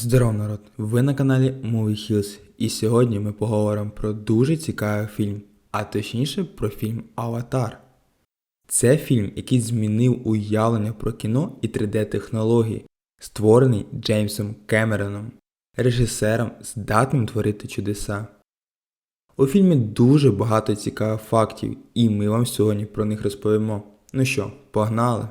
Здоров, народ! Ви на каналі Movie Hills і сьогодні ми поговоримо про дуже цікавий фільм, а точніше про фільм Аватар. Це фільм, який змінив уявлення про кіно і 3D-технології, створений Джеймсом Кемероном, режисером, здатним творити чудеса. У фільмі дуже багато цікавих фактів, і ми вам сьогодні про них розповімо. Ну що, погнали!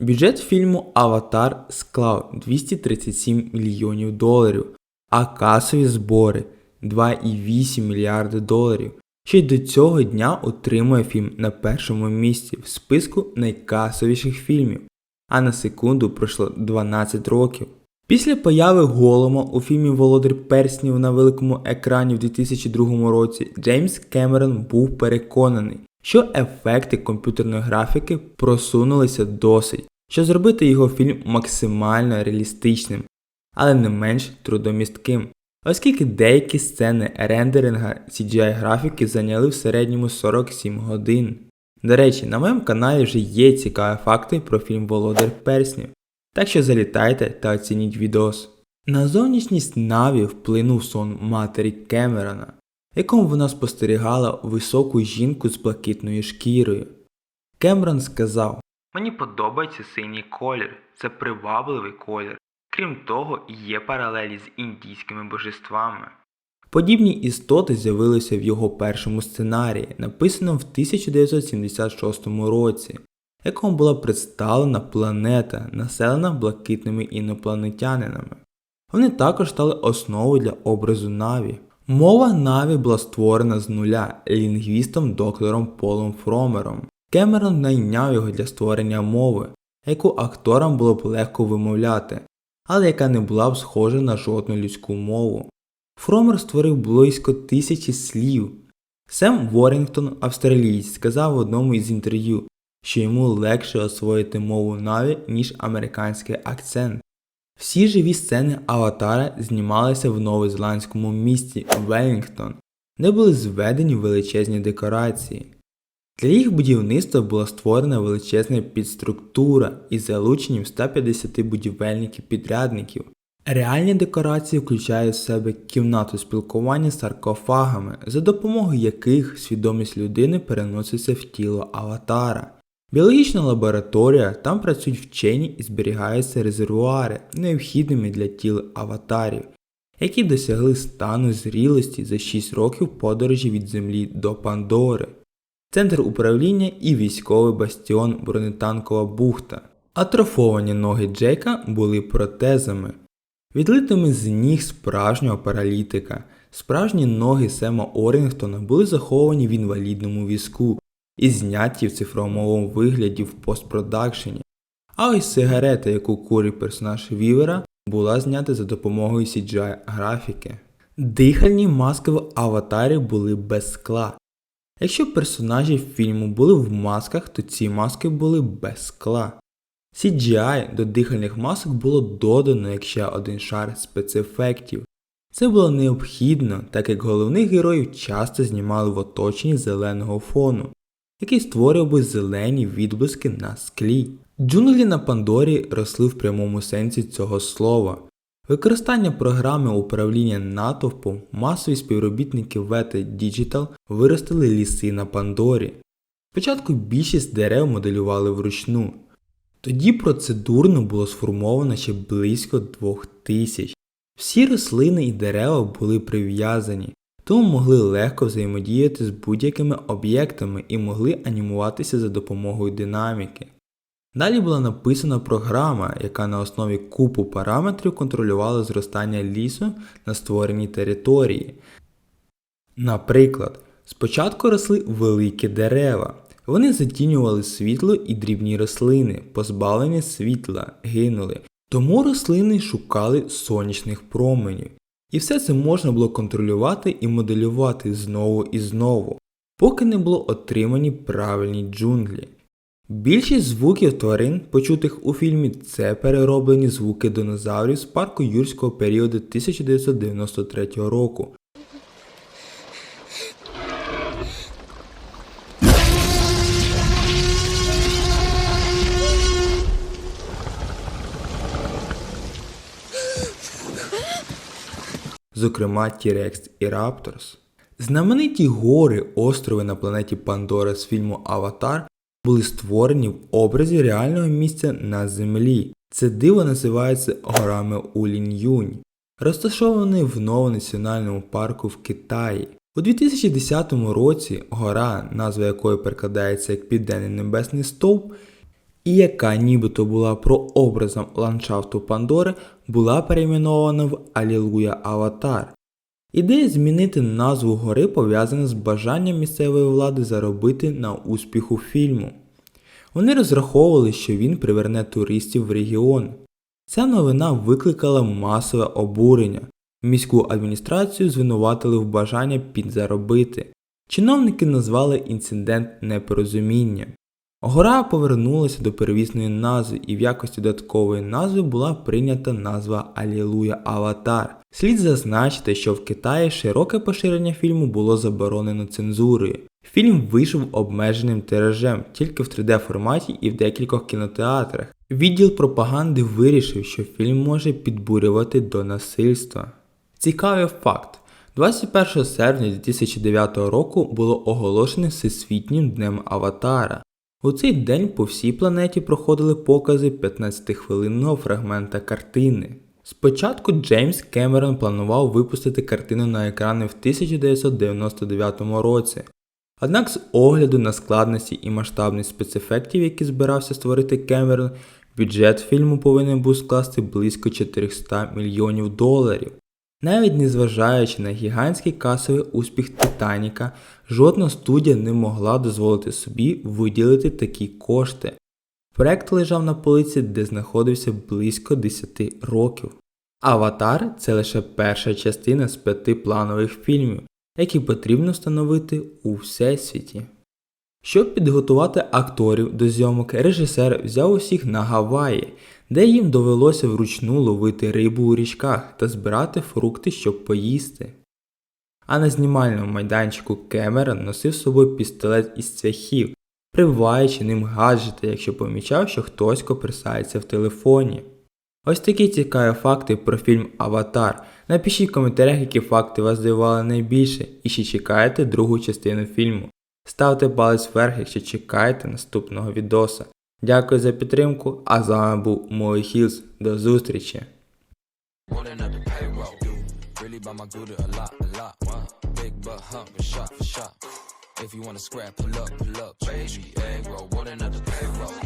Бюджет фільму Аватар склав 237 мільйонів доларів, а касові збори 2,8 мільярди доларів. Ще й до цього дня отримує фільм на першому місці в списку найкасовіших фільмів, а на секунду пройшло 12 років. Після появи Голома у фільмі Володар Перснів на великому екрані в 2002 році Джеймс Кемерон був переконаний, що ефекти комп'ютерної графіки просунулися досить, щоб зробити його фільм максимально реалістичним, але не менш трудомістким, оскільки деякі сцени рендеринга CGI графіки зайняли в середньому 47 годин. До речі, на моєму каналі вже є цікаві факти про фільм Володар Перснів, так що залітайте та оцініть відос. На зовнішність Наві вплинув сон матері Кемерона, якому вона спостерігала високу жінку з блакитною шкірою. Кемерон сказав: Мені подобається синій колір, це привабливий колір. Крім того, є паралелі з індійськими божествами. Подібні істоти з'явилися в його першому сценарії, написаному в 1976 році, якому була представлена планета, населена блакитними інопланетянинами. Вони також стали основою для образу Наві. Мова Наві була створена з нуля лінгвістом доктором Полом Фромером. Кемерон найняв його для створення мови, яку акторам було б легко вимовляти, але яка не була б схожа на жодну людську мову. Фромер створив близько тисячі слів. Сем Ворінгтон, австралієць, сказав в одному із інтерв'ю, що йому легше освоїти мову Наві, ніж американський акцент. Всі живі сцени Аватара знімалися в новозеландському місті Велінгтон, де були зведені величезні декорації. Для їх будівництва була створена величезна підструктура із залученням 150 будівельників-підрядників. Реальні декорації включають в себе кімнату спілкування з саркофагами, за допомогою яких свідомість людини переноситься в тіло аватара. Біологічна лабораторія, там працюють вчені і зберігаються резервуари, необхідними для тіл аватарів, які досягли стану зрілості за 6 років подорожі від Землі до Пандори, центр управління і військовий бастіон бронетанкова бухта. Атрофовані ноги Джейка були протезами, відлитими з ніг справжнього паралітика. Справжні ноги Сема Орінгтона були заховані в інвалідному візку і зняті в цифровому вигляді в постпродакшені. А ось сигарета, яку курить персонаж Вівера, була знята за допомогою CGI графіки. Дихальні маски в аватарі були без скла. Якщо персонажі фільму були в масках, то ці маски були без скла. CGI до дихальних масок було додано як ще один шар спецефектів. Це було необхідно, так як головних героїв часто знімали в оточенні зеленого фону, який створював би зелені відблиски на склі. Джунглі на Пандорі росли в прямому сенсі цього слова. Використання програми управління натовпом масові співробітники VT Digital виростили ліси на Пандорі. Спочатку більшість дерев моделювали вручну. Тоді процедурно було сформовано ще близько двох тисяч. Всі рослини і дерева були прив'язані, тому могли легко взаємодіяти з будь-якими об'єктами і могли анімуватися за допомогою динаміки. Далі була написана програма, яка на основі купу параметрів контролювала зростання лісу на створеній території. Наприклад, спочатку росли великі дерева. Вони затінювали світло і дрібні рослини, позбавлені світла, гинули. Тому рослини шукали сонячних променів. І все це можна було контролювати і моделювати знову і знову, поки не було отримані правильні джунглі. Більшість звуків тварин, почутих у фільмі, це перероблені звуки динозаврів з парку юрського періоду 1993 року. Зокрема T-Rex і Raptors. Знамениті гори острови на планеті Пандора з фільму Аватар були створені в образі реального місця на землі. Це диво називається горами Улінь-Юнь, розташований в новонаціональному парку в Китаї. У 2010 році гора, назва якої перекладається як Південний Небесний Стовп, і яка нібито була прообразом ландшафту Пандори, була перейменована в Алілуя Аватар. Ідея змінити назву гори пов'язана з бажанням місцевої влади заробити на успіху фільму. Вони розраховували, що він приверне туристів в регіон. Ця новина викликала масове обурення. Міську адміністрацію звинуватили в бажанні підзаробити. Чиновники назвали інцидент непорозумінням. Гора повернулася до первісної назви і в якості додаткової назви була прийнята назва Алілуя Аватар. Слід зазначити, що в Китаї широке поширення фільму було заборонено цензурою. Фільм вийшов обмеженим тиражем тільки в 3D форматі і в декількох кінотеатрах. Відділ пропаганди вирішив, що фільм може підбурювати до насильства. Цікавий факт. 21 серпня 2009 року було оголошено Всесвітнім днем Аватара. У цей день по всій планеті проходили покази 15-хвилинного фрагмента картини. Спочатку Джеймс Кемерон планував випустити картину на екрани в 1999 році. Однак з огляду на складності і масштабність спецефектів, які збирався створити Кемерон, бюджет фільму повинен був скласти близько 400 мільйонів доларів. Навіть незважаючи на гігантський касовий успіх Титаніка, жодна студія не могла дозволити собі виділити такі кошти. Проект лежав на полиці, де знаходився близько 10 років. Аватар це лише перша частина з п'яти планових фільмів, які потрібно встановити у всесвіті. Щоб підготувати акторів до зйомок, режисер взяв усіх на Гаваї, де їм довелося вручну ловити рибу у річках та збирати фрукти, щоб поїсти. А на знімальному майданчику Кемерон носив з собою пістолет із цвяхів, прививаючи ним гаджети, якщо помічав, що хтось копирсається в телефоні. Ось такі цікаві факти про фільм Аватар. Напишіть в коментарях, які факти вас здивували найбільше і ще чекаєте другу частину фільму. Ставте палець вверх, якщо чекаєте наступного відоса. Дякую за підтримку, а з вами був Мой Хілз. До зустрічі! If you wanna scrap, pull up, pull up, baby. Egg roll, rolling up payroll.